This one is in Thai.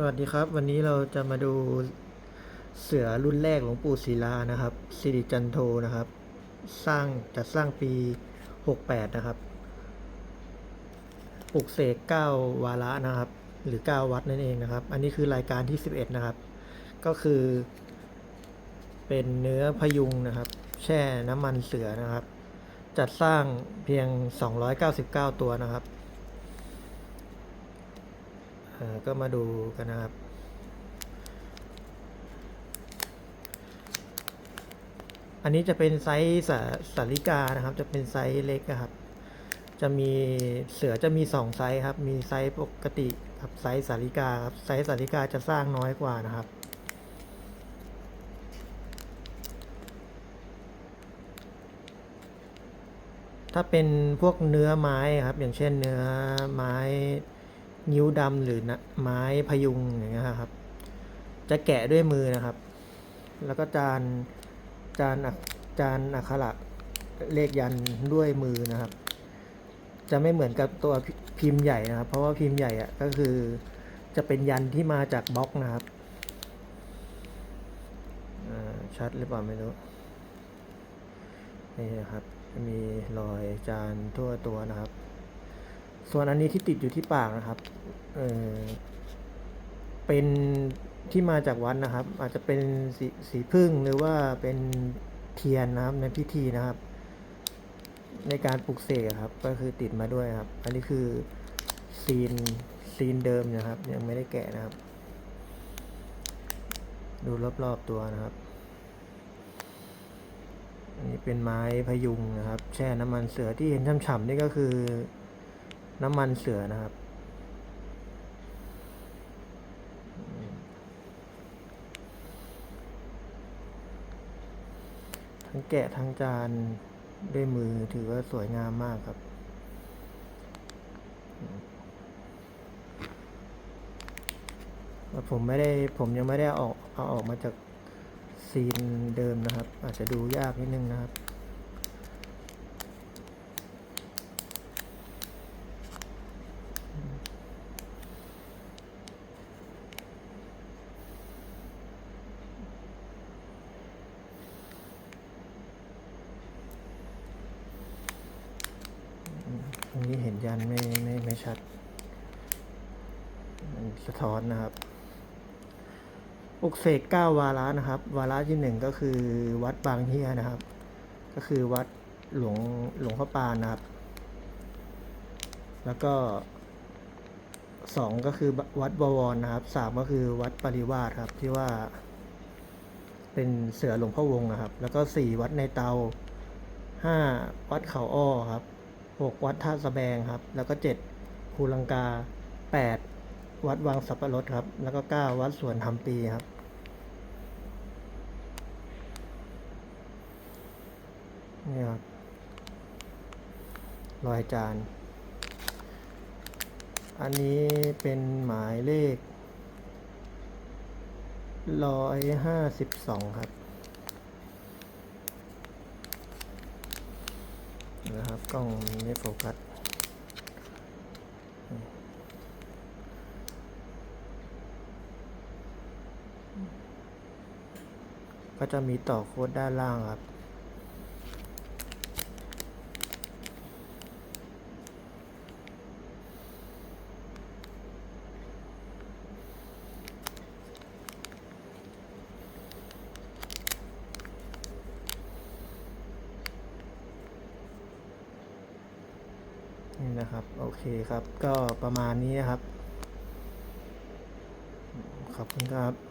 สวัสดีครับ วันนี้เราจะมาดูเสือรุ่นแรกหลวงปู่ศิลานะครับสิริจันโทนะครับ สร้างจัดสร้างปี 68 นะครับปลุกเสก9วาระนะครับ หรือ 9 วัดนั่นเองนะครับ อันนี้คือรายการที่ 11 นะครับ ก็คือ เป็นเนื้อพยุงนะครับ แช่น้ำมันเสือนะครับ จัดสร้างเพียง 299 ตัวนะครับ ก็มาดูกันนะครับ อันนี้จะเป็นไซส์สาสาริกานะครับ จะเป็นไซส์เล็กครับ จะมีเสือจะมีสองไซส์ครับ มีไซส์ปกติกับไซส์สาริกาครับ ไซส์สาริกาจะสร้างน้อยกว่านะครับถ้าเป็นพวกเนื้อไม้ครับ อย่างเช่นเนื้อไม้ นิ้วดำหรือนะไม้พยุงอย่างเงี้ยครับ จะแกะด้วยมือนะครับ แล้วก็จานจานจานอักขระเลขยันด้วยมือนะครับ จะไม่เหมือนกับตัวพิมพ์ใหญ่นะครับ เพราะว่าพิมพ์ใหญ่อะก็คือจะเป็นยันที่มาจากบล็อกนะครับชัดหรือเปล่าไม่รู้นี่นะครับ มีรอยจานทั่วตัวนะครับ ส่วนอันนี้ที่ติดอยู่ที่ปากนะครับ เออเป็นที่มาจากวัดนะครับ อาจจะเป็นสีสีพึ่งหรือว่าเป็นเทียนนะครับในพิธีนะครับ ในการปลุกเสกครับ ก็คือติดมาด้วยครับ อันนี้คือซีนซีนเดิมนะครับ ยังไม่ได้แกะนะครับ ดูรอบๆตัวนะครับอันนี้เป็นไม้พยุงนะครับ แช่น้ำมันเสือที่เห็นฉ่ำๆนี่ก็คือ น้ำมันเสือนะครับ ทั้งแกะทั้งจานด้วยมือถือว่าสวยงามมากครับผมไม่ได้ผมยังไม่ได้ออกเอาออกมาจากซีนเดิมนะครับ อาจจะดูยากนิดนึงนะครับ ต รงนี้เห็นยันไม่ไม่ไม่ชัด มันสะท้อนนะครับปลุกเสกเก้าวาระนะครับ วาระที่หนึ่งก็คือวัดบางเฮียนะครับ ก็คือวัดหลวงหลวงพ่อปานนะครับ แล้วก็สองก็คือวัดบวรนะครับสามก็คือวัดปริวาสครับที่ว่า เป็นเสือหลวงพ่อวงนะครับ แล้วก็สี่วัดในเตาห้าวัดเขาอ้อครับ หกวัดท่าสะแบงครับ แล้วก็เจ็ดภูลังกาแปดวัดวังสับปะรดครับ แล้วก็เก้าวัดสวนทำปีครับ นี่ครับรอยจาน อันนี้เป็นหมายเลขร้อยห้าสิบสองครับ นะครับกล้องไม่โฟกัสก็จะมีต่อโค้ดด้านล่างครับ นี่นะครับ โอเคครับ ก็ประมาณนี้นะครับ ขอบคุณครับ